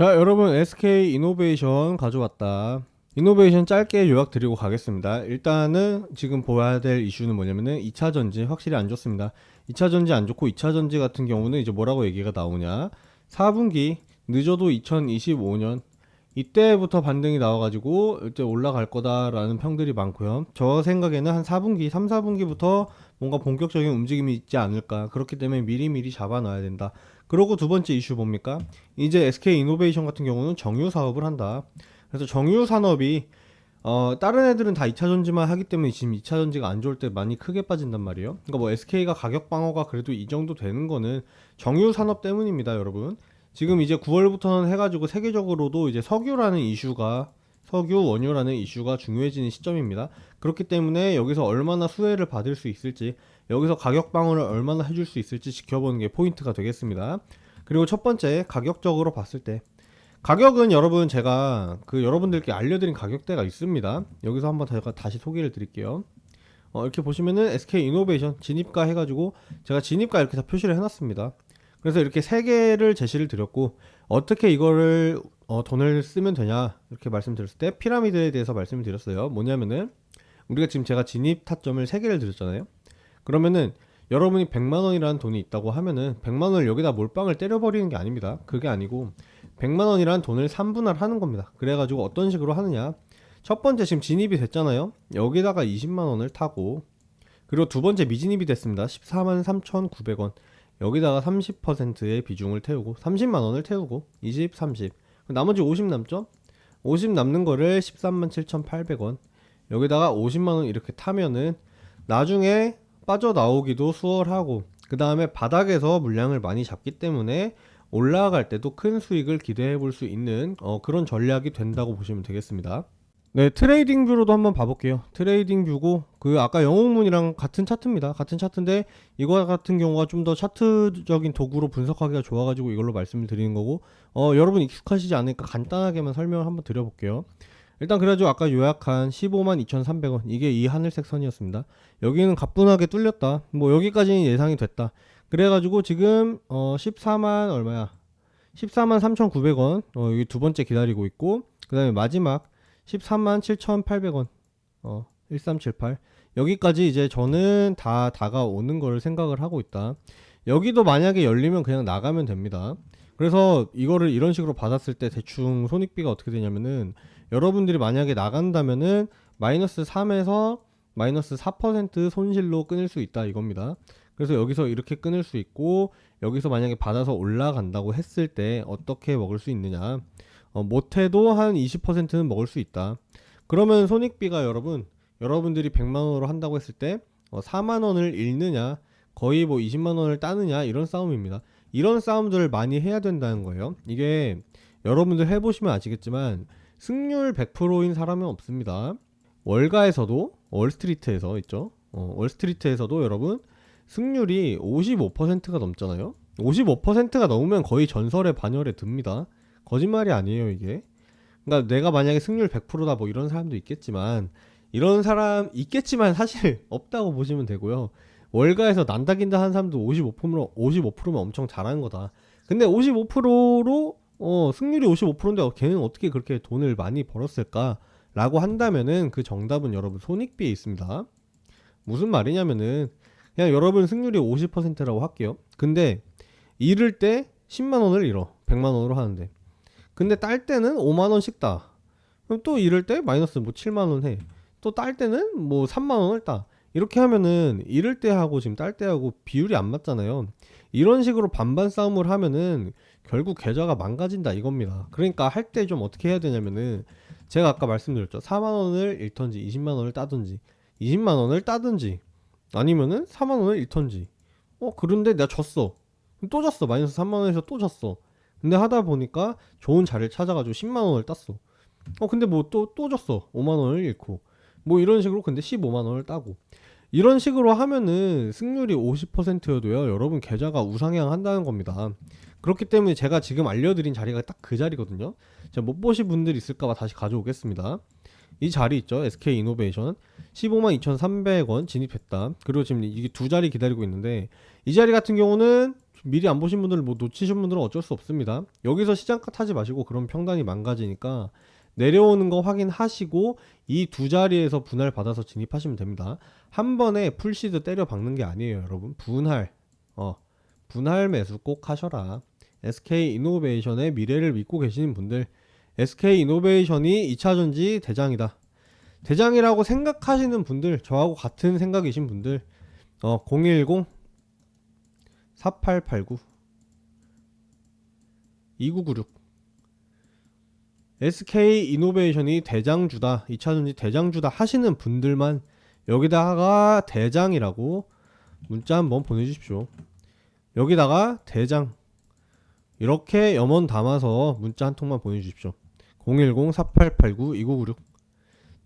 자 여러분 SK 이노베이션 가져왔다. 이노베이션 짧게 요약 드리고 가겠습니다. 일단은 지금 보아야 될 이슈는 뭐냐면은 2차 전지 확실히 안 좋습니다. 2차 전지 안 좋고 2차 전지 같은 경우는 이제 뭐라고 얘기가 나오냐. 4분기 늦어도 2025년 이때부터 반등이 나와가지고 이제 올라갈 거다라는 평들이 많고요. 저 생각에는 한 4분기, 3, 4분기부터 뭔가 본격적인 움직임이 있지 않을까. 그렇기 때문에 미리미리 잡아놔야 된다. 그리고 두 번째 이슈 뭡니까? 이제 SK 이노베이션 같은 경우는 정유 사업을 한다. 그래서 정유 산업이 어, 다른 애들은 다 2차 전지만 하기 때문에 지금 2차 전지가 안 좋을 때 많이 크게 빠진단 말이에요. 그러니까 뭐 SK가 가격 방어가 그래도 이 정도 되는 거는 정유 산업 때문입니다, 여러분. 지금 이제 9월부터는 해가지고 세계적으로도 이제 석유라는 이슈가 석유 원유라는 이슈가 중요해지는 시점입니다. 그렇기 때문에 여기서 얼마나 수혜를 받을 수 있을지 여기서 가격 방어를 얼마나 해줄 수 있을지 지켜보는 게 포인트가 되겠습니다. 그리고 첫 번째 가격적으로 봤을 때 가격은 여러분 제가 그 여러분들께 알려드린 가격대가 있습니다. 여기서 한번 제가 다시 소개를 드릴게요. 어, 이렇게 보시면은 SK 이노베이션 진입가 해가지고 제가 진입가 이렇게 다 표시를 해놨습니다. 그래서 이렇게 세 개를 제시를 드렸고 어떻게 이거를 어, 돈을 쓰면 되냐 이렇게 말씀드렸을 때 피라미드에 대해서 말씀을 드렸어요. 뭐냐면은 우리가 지금 제가 진입 타점을 세 개를 드렸잖아요. 그러면은 여러분이 100만 원이라는 돈이 있다고 하면은 100만 원을 여기다 몰빵을 때려버리는 게 아닙니다. 그게 아니고 100만 원이라는 돈을 3분할 하는 겁니다. 그래가지고 어떤 식으로 하느냐. 첫 번째 지금 진입이 됐잖아요. 여기다가 20만 원을 타고 그리고 두 번째 미진입이 됐습니다. 14만 3,900원. 여기다가 30%의 비중을 태우고 30만 원을 태우고 20, 30. 나머지 50 남죠? 50 남는 거를 13만 7,800원. 여기다가 50만 원 이렇게 타면은 나중에 빠져나오기도 수월하고 그 다음에 바닥에서 물량을 많이 잡기 때문에 올라갈 때도 큰 수익을 기대해 볼 수 있는 어, 그런 전략이 된다고 보시면 되겠습니다. 네, 트레이딩 뷰로도 한번 봐볼게요. 트레이딩 뷰고 그 아까 영웅문이랑 같은 차트입니다. 같은 차트인데 이거 같은 경우가 좀 더 차트적인 도구로 분석하기가 좋아가지고 이걸로 말씀을 드리는 거고 어, 여러분 익숙하시지 않으니까 간단하게만 설명을 한번 드려볼게요. 일단 그래가지고 아까 요약한 15만 2,300원 이게 이 하늘색 선이었습니다. 여기는 가뿐하게 뚫렸다. 뭐 여기까지는 예상이 됐다. 그래가지고 지금 어 14만 얼마야? 14만 3,900원 어 여기 두 번째 기다리고 있고 그 다음에 마지막 13만 7,800원 어 1378 여기까지 이제 저는 다 다가오는 걸 생각을 하고 있다. 여기도 만약에 열리면 그냥 나가면 됩니다. 그래서 이거를 이런 식으로 받았을 때 대충 손익비가 어떻게 되냐면은 여러분들이 만약에 나간다면은 마이너스 3에서 마이너스 4% 손실로 끊을 수 있다 이겁니다. 그래서 여기서 이렇게 끊을 수 있고 여기서 만약에 받아서 올라간다고 했을 때 어떻게 먹을 수 있느냐 어, 못해도 한 20%는 먹을 수 있다. 그러면 손익비가 여러분 여러분들이 100만원으로 한다고 했을 때 어, 4만원을 잃느냐 거의 뭐 20만원을 따느냐 이런 싸움입니다. 이런 싸움들을 많이 해야 된다는 거예요. 이게 여러분들 해보시면 아시겠지만 승률 100%인 사람은 없습니다. 월가에서도 월스트리트에서 있죠? 어, 월스트리트에서도 여러분 승률이 55%가 넘잖아요. 55%가 넘으면 거의 전설의 반열에 듭니다. 거짓말이 아니에요, 이게. 그러니까 내가 만약에 승률 100%다 뭐 이런 사람도 있겠지만 이런 사람 있겠지만 사실 없다고 보시면 되고요. 월가에서 난다 긴다 하는 사람도 55%면 55%면 엄청 잘하는 거다. 근데 55%로 어, 승률이 55%인데 걔는 어떻게 그렇게 돈을 많이 벌었을까 라고 한다면은 그 정답은 여러분 손익비에 있습니다. 무슨 말이냐면은 그냥 여러분 승률이 50%라고 할게요. 근데 잃을 때 10만 원을 잃어. 100만 원으로 하는데. 근데 딸 때는 5만 원씩 따. 그럼 또 잃을 때 마이너스 뭐 7만 원 해. 또 딸 때는 뭐 3만 원을 따. 이렇게 하면은 잃을 때 하고 지금 딸 때 하고 비율이 안 맞잖아요. 이런 식으로 반반 싸움을 하면은 결국 계좌가 망가진다 이겁니다. 그러니까 할 때 좀 어떻게 해야 되냐면은 제가 아까 말씀드렸죠. 4만 원을 잃던지 20만 원을 따든지 20만 원을 따든지 아니면은 4만 원을 잃던지. 어 그런데 내가 졌어. 또 졌어. 마이너스 3만 원에서 또 졌어. 근데 하다 보니까 좋은 자리를 찾아가지고 10만 원을 땄어. 어 근데 뭐또또 졌어. 5만 원을 잃고. 뭐 이런 식으로 근데 15만 원을 따고. 이런 식으로 하면은 승률이 50%여도요. 여러분 계좌가 우상향 한다는 겁니다. 그렇기 때문에 제가 지금 알려드린 자리가 딱 그 자리거든요. 제가 못 보신 분들 있을까봐 다시 가져오겠습니다. 이 자리 있죠. SK 이노베이션 15만 2,300원 진입했다. 그리고 지금 이게 두 자리 기다리고 있는데 이 자리 같은 경우는 미리 안 보신 분들 뭐 놓치신 분들은 어쩔 수 없습니다. 여기서 시장가 타지 마시고 그럼 평단이 망가지니까 내려오는 거 확인하시고 이 두 자리에서 분할 받아서 진입하시면 됩니다. 한 번에 풀시드 때려 박는 게 아니에요, 여러분. 분할. 어. 분할 매수 꼭 하셔라. SK 이노베이션의 미래를 믿고 계시는 분들 SK 이노베이션이 2차 전지 대장이다. 대장이라고 생각하시는 분들, 저하고 같은 생각이신 분들 어 010 4889 2996 SK 이노베이션이 대장주다, 2차 전지 대장주다 하시는 분들만 여기다가 대장이라고 문자 한번 보내주십시오. 여기다가 대장 이렇게 염원 담아서 문자 한 통만 보내주십시오. 010-4889-2996.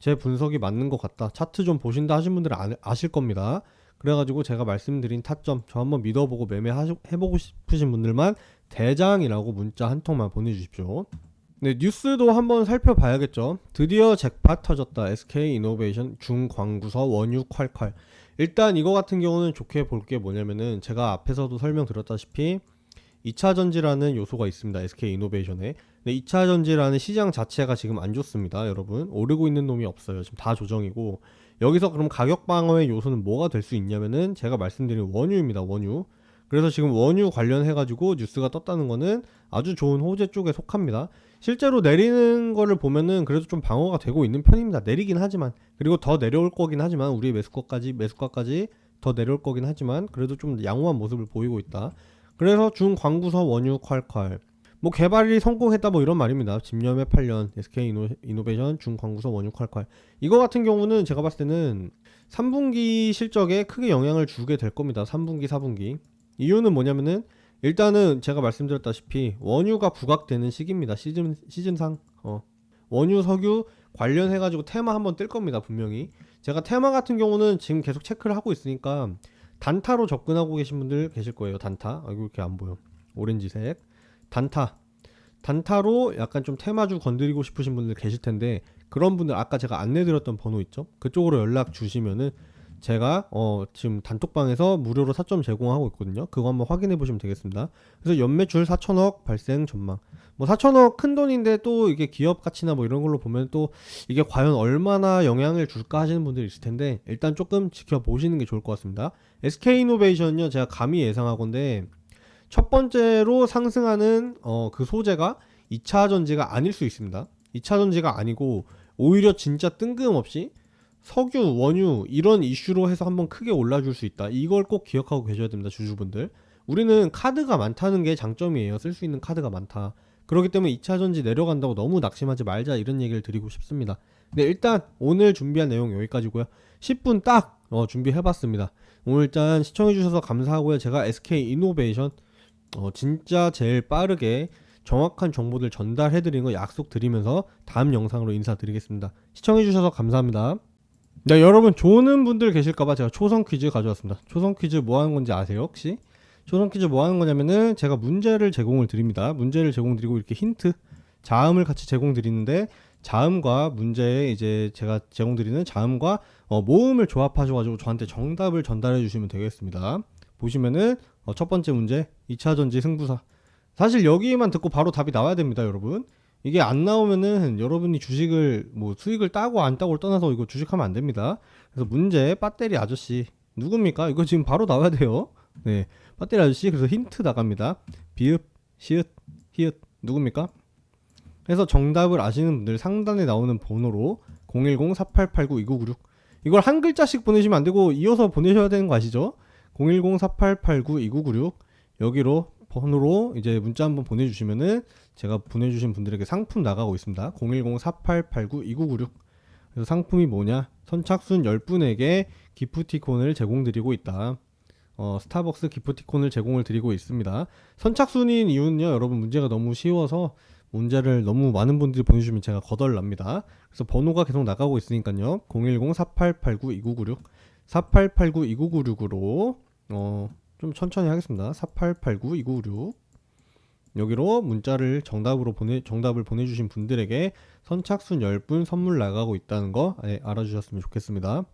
제 분석이 맞는 것 같다. 차트 좀 보신다 하신 분들은 아, 아실 겁니다. 그래가지고 제가 말씀드린 타점 저 한번 믿어보고 매매해보고 싶으신 분들만 대장이라고 문자 한 통만 보내주십시오. 네, 뉴스도 한번 살펴봐야겠죠. 드디어 잭팟 터졌다. SK 이노베이션 중광구서 원유 콸콸. 일단 이거 같은 경우는 좋게 볼 게 뭐냐면은 제가 앞에서도 설명드렸다시피 2차 전지라는 요소가 있습니다. SK 이노베이션에. 근데 2차 전지라는 시장 자체가 지금 안 좋습니다. 여러분. 오르고 있는 놈이 없어요. 지금 다 조정이고. 여기서 그럼 가격 방어의 요소는 뭐가 될 수 있냐면은 제가 말씀드린 원유입니다. 원유. 그래서 지금 원유 관련해 가지고 뉴스가 떴다는 거는 아주 좋은 호재 쪽에 속합니다. 실제로 내리는 거를 보면은 그래도 좀 방어가 되고 있는 편입니다. 내리긴 하지만 그리고 더 내려올 거긴 하지만 우리 매수가까지 매수가까지 더 내려올 거긴 하지만 그래도 좀 양호한 모습을 보이고 있다. 그래서 중광구서 원유 콸콸 뭐 개발이 성공했다 뭐 이런 말입니다. 집념의 8년 SK 이노, 이노베이션 중광구서 원유 콸콸 이거 같은 경우는 제가 봤을 때는 3분기 실적에 크게 영향을 주게 될 겁니다. 3분기 4분기 이유는 뭐냐면은 일단은 제가 말씀드렸다시피 원유가 부각되는 시기입니다. 시즌 시즌상 어. 원유 석유 관련해 가지고 테마 한번 뜰 겁니다. 분명히 제가 테마 같은 경우는 지금 계속 체크를 하고 있으니까 단타로 접근하고 계신 분들 계실 거예요. 단타. 아이고 이렇게 안 보여. 오렌지색. 단타. 단타로 약간 좀 테마주 건드리고 싶으신 분들 계실 텐데 그런 분들 아까 제가 안내 드렸던 번호 있죠? 그쪽으로 연락 주시면은 제가 어 지금 단톡방에서 무료로 사점 제공하고 있거든요. 그거 한번 확인해 보시면 되겠습니다. 그래서 연매출 4천억 발생 전망. 뭐 4천억 큰 돈인데 또 이게 기업 가치나 뭐 이런 걸로 보면 또 이게 과연 얼마나 영향을 줄까 하시는 분들이 있을 텐데 일단 조금 지켜보시는 게 좋을 것 같습니다. SK이노베이션은요 제가 감히 예상하건데 첫 번째로 상승하는 어 그 소재가 2차 전지가 아닐 수 있습니다. 2차 전지가 아니고 오히려 진짜 뜬금없이 석유, 원유 이런 이슈로 해서 한번 크게 올라줄 수 있다. 이걸 꼭 기억하고 계셔야 됩니다, 주주분들. 우리는 카드가 많다는 게 장점이에요. 쓸 수 있는 카드가 많다. 그렇기 때문에 2차 전지 내려간다고 너무 낙심하지 말자 이런 얘기를 드리고 싶습니다. 네, 일단 오늘 준비한 내용 여기까지고요. 10분 딱 어, 준비해봤습니다. 오늘 일단 시청해주셔서 감사하고요. 제가 SK 이노베이션 어, 진짜 제일 빠르게 정확한 정보들 전달해 드리는 거 약속드리면서 다음 영상으로 인사드리겠습니다. 시청해 주셔서 감사합니다. 네, 여러분 좋은 분들 계실까봐 제가 초성 퀴즈 가져왔습니다. 초성 퀴즈 뭐 하는 건지 아세요 혹시? 초성 퀴즈 뭐 하는 거냐면은 제가 문제를 제공을 드립니다. 문제를 제공드리고 이렇게 힌트, 자음을 같이 제공드리는데 자음과 문제에 이제 제가 제공드리는 자음과 어, 모음을 조합하셔가지고 저한테 정답을 전달해 주시면 되겠습니다. 보시면은 어, 첫 번째 문제 2차 전지 승부사. 사실 여기만 듣고 바로 답이 나와야 됩니다, 여러분. 이게 안 나오면은 여러분이 주식을 뭐 수익을 따고 안 따고를 떠나서 이거 주식하면 안 됩니다. 그래서 문제 배터리 아저씨 누굽니까? 이거 지금 바로 나와야 돼요. 네, 배터리 아저씨 그래서 힌트 나갑니다. 비읍, 시읒, 히읗 누굽니까? 그래서 정답을 아시는 분들 상단에 나오는 번호로 010-4889-2996 이걸 한 글자씩 보내시면 안 되고 이어서 보내셔야 되는 거 아시죠? 010-4889-2996 여기로 번호로 이제 문자 한번 보내주시면은 제가 보내주신 분들에게 상품 나가고 있습니다. 010-4889-2996 그래서 상품이 뭐냐? 선착순 10분에게 기프티콘을 제공드리고 있다. 어, 스타벅스 기프티콘을 제공을 드리고 있습니다. 선착순인 이유는요, 여러분 문제가 너무 쉬워서 문제를 너무 많은 분들이 보내주시면 제가 거덜납니다. 그래서 번호가 계속 나가고 있으니까요. 010-4889-2996 4889-2996으로 어, 좀 천천히 하겠습니다. 4889-2996 여기로 문자를 정답으로 보내 정답을 보내주신 분들에게 선착순 10분 선물 나가고 있다는 거 네, 알아주셨으면 좋겠습니다.